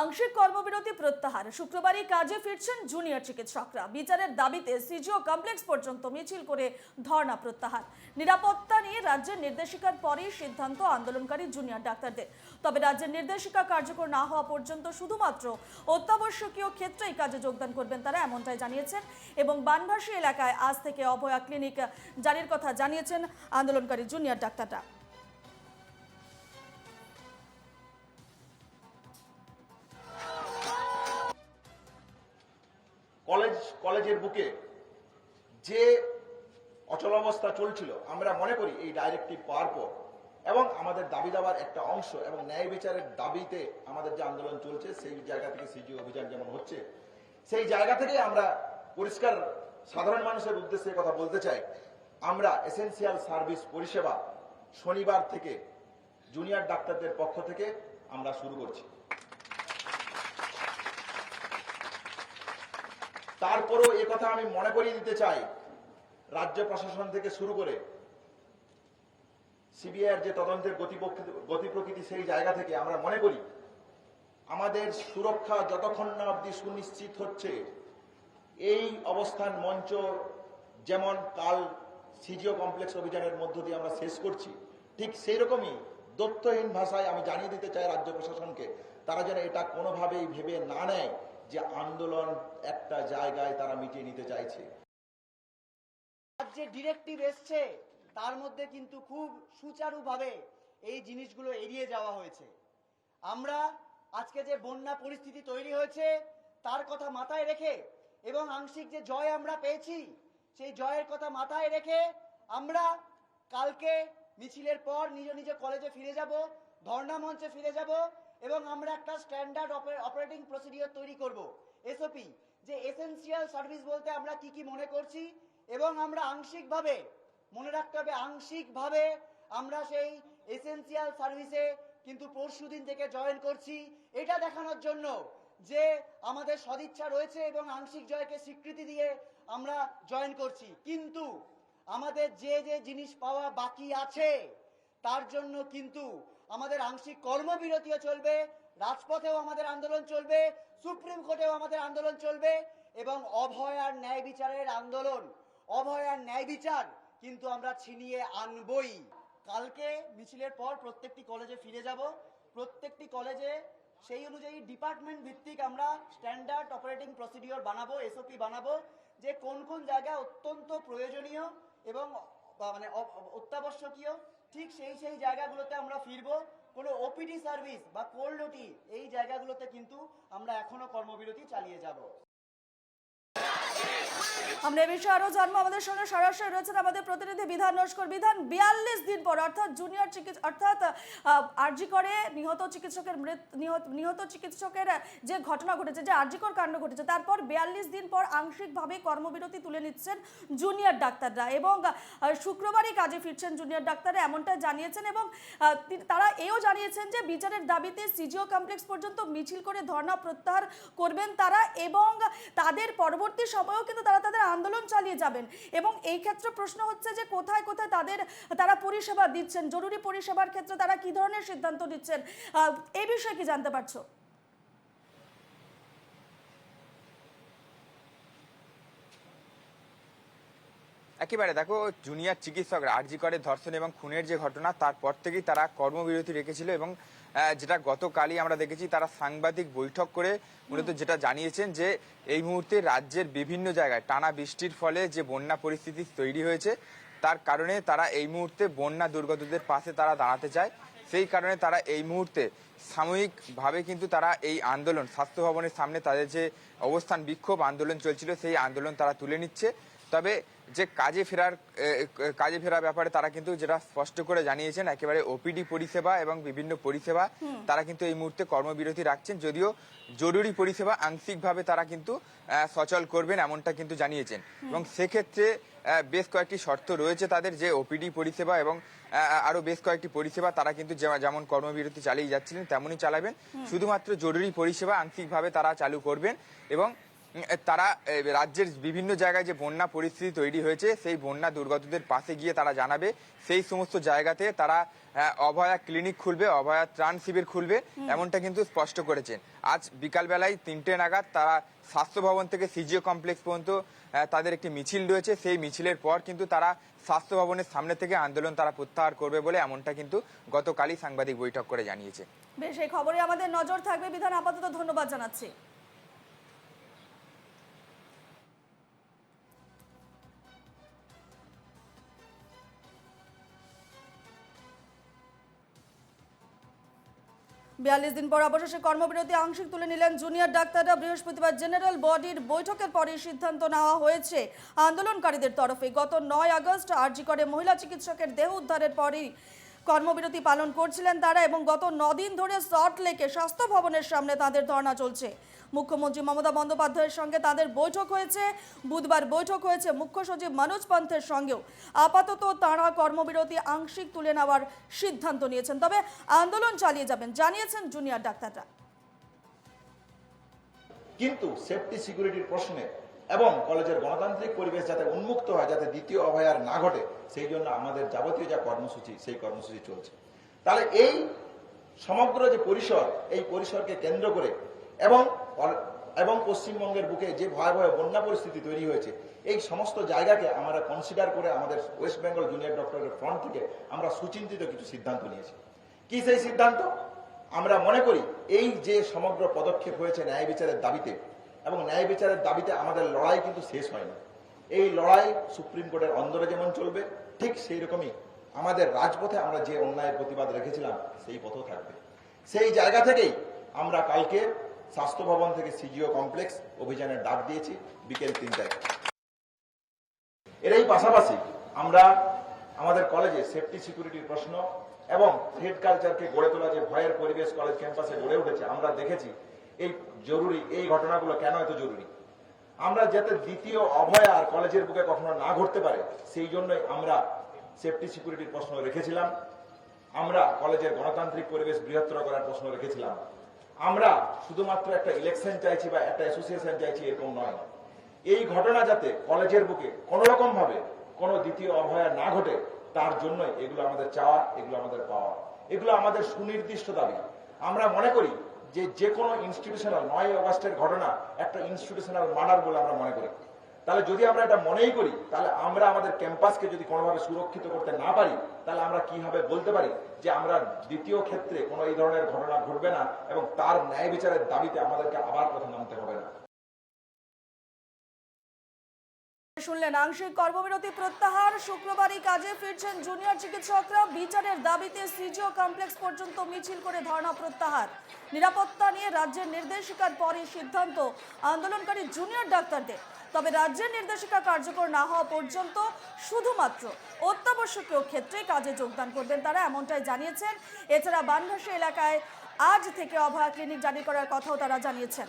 আংশিক কর্মবিরতি প্রত্যাহার। শুক্রবারই কাজে ফিরছেন জুনিয়র চিকিৎসকরা। বিচারের দাবিতে সিজিও কমপ্লেক্স পর্যন্ত মিছিল করে ধর্ণা প্রত্যাহার। নিরাপত্তা নিয়ে রাজ্যের নির্দেশিকার পরেই সিদ্ধান্ত আন্দোলনকারী জুনিয়র ডাক্তারদের। তবে রাজ্যের নির্দেশিকা কার্যকর না হওয়া পর্যন্ত শুধুমাত্র অত্যাবশ্যকীয় ক্ষেত্রেই কাজে যোগদান করবেন তারা এমনটাই জানিয়েছেন এবং বানভাসী এলাকায় আজ থেকে অভয়া ক্লিনিক জারির কথা জানিয়েছেন আন্দোলনকারী জুনিয়র ডাক্তাররা। কলেজ, কলেজের বুকে যে অচলাবস্থা চলছিল, আমরা মনে করি এই ডাইরেক্টিভ পাওয়ার পর এবং আমাদের দাবি দাবার একটা অংশ এবং ন্যায় বিচারের দাবিতে আমাদের যে আন্দোলন চলছে, সেই জায়গা থেকে সিজি অভিযান যেমন হচ্ছে, সেই জায়গা থেকে আমরা পরিষ্কার সাধারণ মানুষের উদ্দেশ্যে কথা বলতে চাই। আমরা এসেনশিয়াল সার্ভিস পরিষেবা শনিবার থেকে জুনিয়র ডাক্তারদের পক্ষ থেকে আমরা শুরু করছি। তারপরেও এ কথা আমি মনে করিয়ে দিতে চাই, রাজ্য প্রশাসন থেকে শুরু করে সিবিআইয়ের যে তদন্তের গতি প্রকৃতি- সেই জায়গা থেকে আমরা মনে করি, আমাদের সুরক্ষা যতক্ষণ না অব্দি সুনিশ্চিত হচ্ছে, এই অবস্থান মঞ্চ যেমন কাল সিজিও কমপ্লেক্স অভিযানের মধ্য দিয়ে আমরা শেষ করছি, ঠিক সেই রকমই দত্তহীন ভাষায় আমি জানিয়ে দিতে চাই রাজ্য প্রশাসনকে, তারা যেন এটা কোনোভাবেই ভেবে না নেয়। যে আন্দোলন একটা জায়গায় তারা মিটিয়ে নিতে চাইছে। যে ডিরেক্টিভ এসছে, তার মধ্যে কিন্তু খুব সুচারুভাবে এই জিনিসগুলো এড়িয়ে যাওয়া হয়েছে। আমরা আজকে যে বন্যা পরিস্থিতি তৈরি হয়েছে, তার কথা মাথায় রেখে এবং আংশিক যে জয় আমরা পেয়েছি, সেই জয়ের কথা মাথায় রেখে আমরা কালকে মিছিলের পর নিজ নিজ কলেজে ফিরে যাব, ধর্ণা মঞ্চে ফিরে যাব এবং আমরা একটা স্ট্যান্ডার্ড অপারেটিং প্রসিডিওর তৈরি করব। এসওপি যে এসেনশিয়াল সার্ভিস বলতে আমরা কি কি মনে করছি এবং আমরা আংশিকভাবে, মনে রাখতে হবে আংশিকভাবে আমরা সেই এসেনশিয়াল সার্ভিসে কিন্তু পরশু দিন থেকে জয়েন করছি। এটা দেখানোর জন্য যে আমাদের সদিচ্ছা রয়েছে এবং আংশিক জয়কে স্বীকৃতি দিয়ে আমরা জয়েন করছি। কিন্তু আমাদের যে যে জিনিস পাওয়া বাকি আছে, তার জন্য কিন্তু আমাদের আংশিক কর্মবিরতিও চলবে, রাজপথেও আমাদের আন্দোলন চলবে, সুপ্রিম কোর্টেও আমাদের আন্দোলন চলবে এবং অভয় আর ন্যায় বিচারের আন্দোলন। অভয় আর ন্যায় বিচার কিন্তু আমরা ছিনিয়ে আনবই। কালকে মিছিলের পর প্রত্যেকটি কলেজে ফিরে যাব। প্রত্যেকটি কলেজে সেই অনুযায়ী ডিপার্টমেন্ট ভিত্তিক আমরা স্ট্যান্ডার্ড অপারেটিং প্রসিডিওর বানাবো এসওপি বানাবো, যে কোন কোন জায়গায় অত্যন্ত প্রয়োজনীয় এবং মানে অত্যাবশ্যকীয় ঠিক সেই সেই জায়গাগুলোতে আমরা ফিরবো। কোনো ওপিডি সার্ভিস বা কোল্ড ওটি এই জায়গাগুলোতে কিন্তু আমরা এখনও কর্মবিরতি চালিয়ে যাব। আমরা এ বিষয়ে আরও জানব। আমাদের সঙ্গে সরাসরি রয়েছেন আমাদের প্রতিনিধি বিধান নস্কর। বিধান, বিয়াল্লিশ দিন পর, অর্থাৎ জুনিয়র চিকিৎসা অর্থাৎ আরজি করে নিহত চিকিৎসকের নিহত নিহত চিকিৎসকের, যে ঘটনা ঘটেছে, যে আরজিকর কাণ্ড ঘটেছে, তারপর বিয়াল্লিশ দিন পর আংশিকভাবে কর্মবিরতি তুলে নিচ্ছেন জুনিয়র ডাক্তাররা এবং শুক্রবারই কাজে ফিরছেন জুনিয়র ডাক্তাররা এমনটা জানিয়েছেন এবং তারা এও জানিয়েছেন যে বিচারের দাবিতে সিজিও কমপ্লেক্স পর্যন্ত মিছিল করে ধর্ণা প্রত্যাহার করবেন তারা এবং তাদের পরবর্তী সময়েও কিন্তু তারা তাদের আন্দোলন চালিয়ে যাবেন। এবং এই ক্ষেত্রে প্রশ্ন হচ্ছে যে কোথায় কোথায় তাদের, তারা পরিষেবা দিচ্ছেন? জরুরি পরিষেবার ক্ষেত্রে তারা কি ধরনের সিদ্ধান্ত নিচ্ছেন? এই বিষয়ে কি জানতে পারছ? একেবারে দেখো, জুনিয়র চিকিৎসকরা আরজি করে ধর্ষণ এবং খুনের যে ঘটনা, তারপর থেকেই তারা কর্মবিরতি রেখেছিল এবং যেটা গতকালই আমরা দেখেছি তারা সাংবাদিক বৈঠক করে মূলত যেটা জানিয়েছেন যে এই মুহূর্তে রাজ্যের বিভিন্ন জায়গায় টানা বৃষ্টির ফলে যে বন্যা পরিস্থিতি তৈরি হয়েছে তার কারণে তারা এই মুহূর্তে বন্যা দুর্গতদের পাশে তারা দাঁড়াতে চায়। সেই কারণে তারা এই মুহূর্তে সাময়িকভাবে কিন্তু তারা এই আন্দোলন স্বাস্থ্য ভবনের সামনে তাদের যে অবস্থান বিক্ষোভ আন্দোলন চলছিল সেই আন্দোলন তারা তুলে নিচ্ছে। তবে যে কাজে ফেরার কাজে ফেরার ব্যাপারে তারা কিন্তু যেটা স্পষ্ট করে জানিয়েছেন একেবারে ওপিডি পরিষেবা এবং বিভিন্ন পরিষেবা তারা কিন্তু এই মুহূর্তে কর্মবিরতি রাখছেন। যদিও জরুরি পরিষেবা আংশিকভাবে তারা কিন্তু সচল করবেন এমনটা কিন্তু জানিয়েছেন। এবং সেক্ষেত্রে বেশ কয়েকটি শর্ত রয়েছে তাদের যে ওপিডি পরিষেবা এবং আরও বেশ কয়েকটি পরিষেবা তারা কিন্তু যেমন কর্মবিরতি চালিয়ে যাচ্ছিলেন তেমনই চালাবেন। শুধুমাত্র জরুরি পরিষেবা আংশিকভাবে তারা চালু করবেন এবং তারা রাজ্যের বিভিন্ন জায়গায় যে বন্যা পরিস্থিতি তৈরি হয়েছে সেই বন্যা দুর্গতদের পাশে গিয়ে তারা জানাবে। সেই সমস্ত জায়গাতে তারা অভয়া ক্লিনিক খুলবে অভয়া ত্রাণ শিবির খুলবে এমনটা কিন্তু স্পষ্ট করেছেন। আজ বিকালবেলায় তিনটে নাগাদ তারা স্বাস্থ্য ভবন থেকে সিজিও কমপ্লেক্স পর্যন্ত তাদের একটি মিছিল রয়েছে। সেই মিছিলের পর কিন্তু তারা স্বাস্থ্য ভবনের সামনে থেকে আন্দোলন তারা প্রত্যাহার করবে বলে এমনটা কিন্তু গতকালই সাংবাদিক বৈঠক করে জানিয়েছে। বেশ এই খবরে আমাদের নজর থাকবে। বিধান আপাতত ধন্যবাদ জানাচ্ছি। বিয়াল্লিশ দিন পর অবশেষে কর্মবিরতি আংশিক তুলে নিলেন জুনিয়র ডাক্তাররা। বৃহস্পতিবার জেনারেল বডির বৈঠকের পরে সিদ্ধান্ত নেওয়া হয়েছে আন্দোলনকারীদের তরফে। গত নয় আগস্ট আরজি করে মহিলা চিকিৎসকের দেহ উদ্ধারের পরই কর্মবিরতি পালন করছিলেন তারা এবং গত নদিন ধরে সল্ট লেকে স্বাস্থ্য ভবনের সামনে তাদের ধর্ণা চলছে। মুখ্যমন্ত্রী মমতা বন্দ্যোপাধ্যায়ের সঙ্গে তাদের বৈঠক হয়েছে। বুধবার বৈঠক হয়েছে মুখ্য সচিব মনোজ পন্থের সঙ্গেও। আপাতত তাঁরা কর্মবিরতি আংশিক তুলে নেওয়ার সিদ্ধান্ত নিয়েছেন, তবে আন্দোলন চালিয়ে যাবেন জানিয়েছেন জুনিয়র ডাক্তাররা। কিন্তু সেফটি সিকিউরিটির প্রশ্নে এবং কলেজের গণতান্ত্রিক পরিবেশ যাতে উন্মুক্ত হয়, যাতে দ্বিতীয় অভয়ার না ঘটে সেই জন্য আমাদের যাবতীয় যা কর্মসূচি, সেই কর্মসূচি চলছে। তাহলে এই সমগ্র যে পরিসর, এই পরিসরকে কেন্দ্র করে এবং এবং পশ্চিমবঙ্গের বুকে যে ভয়াবহ বন্যা পরিস্থিতি তৈরি হয়েছে, এই সমস্ত জায়গাকে আমরা কনসিডার করে আমাদের ওয়েস্ট বেঙ্গল জুনিয়র ডক্টরের ফ্রন্ট থেকে আমরা সুচিন্তিত কিছু সিদ্ধান্ত নিয়েছি। কি সেই সিদ্ধান্ত? আমরা মনে করি এই যে সমগ্র পদক্ষেপ হয়েছে ন্যায় বিচারের দাবিতে, এবং ন্যায় বিচারের দাবিতে আমাদের লড়াই কিন্তু শেষ হয়নি। এই লড়াই সুপ্রিম কোর্টের অন্দরে যেমন চলবে, ঠিক সেই রকমই আমাদের রাজপথে আমরা যে অন্যায়ের প্রতিবাদ রেখেছিলাম, সেই পথও থাকবে। সেই জায়গা থেকেই আমরা কালকে স্বাস্থ্য ভবন থেকে সিজিও কমপ্লেক্স অভিযানের ডাক দিয়েছি, বিকেল তিনটায়। এর এই পাশাপাশি আমরা আমাদের কলেজে সেফটি সিকিউরিটির প্রশ্ন এবং থ্রেড কালচারকে গড়ে তোলা যে ভয়ের পরিবেশ কলেজ ক্যাম্পাসে গড়ে উঠেছে, আমরা দেখেছি এই জরুরি এই ঘটনাগুলো কেন এত জরুরি? আমরা যাতে দ্বিতীয় অভয় আর কলেজের বুকে কখনো না ঘটতে পারে, সেই জন্যই আমরা সেফটি সিকিউরিটির প্রশ্ন রেখেছিলাম। আমরা কলেজের গণতান্ত্রিক পরিবেশ বৃহত্তর করার প্রশ্ন রেখেছিলাম। আমরা শুধুমাত্র একটা ইলেকশন চাইছি বা একটা অ্যাসোসিয়েশন চাইছি এরকম নয়। এই ঘটনা যাতে কলেজের বুকে কোন ভাবে কোনো দ্বিতীয় অভয়া না ঘটে, তার জন্যই এগুলো আমাদের চাওয়া, এগুলো আমাদের পাওয়া। এগুলো আমাদের সুনির্দিষ্ট দাবি। আমরা মনে করি যে যে কোনো ইনস্টিটিউশনাল নয় অগস্টের ঘটনা একটা ইনস্টিটিউশনাল মার্ডার বলে আমরা মনে করি। তাহলে যদি আমরা এটা মনেই করি, তাহলে আমরা আমাদের ক্যাম্পাসকে যদি কোনোভাবে সুরক্ষিত করতে না পারি, তাহলে আমরা কীভাবে বলতে পারি? যে আমরা দ্বিতীয় ক্ষেত্রে কোনো এই ধরনের ঘটনা ঘটবে না এবং তার ন্যায় বিচারের দাবিতে আমাদেরকে আবার পথে নামতে হবে না। শুনলেন, আংশিক কর্মবিরতি প্রত্যাহার। শুক্রবারই কাজে ফিরছেন জুনিয়র চিকিৎসকরা। বিচারের দাবিতে সিজিও কমপ্লেক্স পর্যন্ত মিছিল করে ধর্ণা প্রত্যাহার। নিরাপত্তা নিয়ে রাজ্যের নির্দেশিকার পরে সিদ্ধান্ত আন্দোলনকারী জুনিয়র ডাক্তারদের। তবে রাজ্যের নির্দেশিকা কার্যকর না হওয়া পর্যন্ত শুধুমাত্র অত্যাবশ্যকীয় ক্ষেত্রে কাজে যোগদান করবেন তারা, এমনটাই জানিয়েছেন। এছাড়া বানভাসী এলাকায় আজ থেকে অভয়া ক্লিনিক জারি করার কথাও তারা জানিয়েছেন।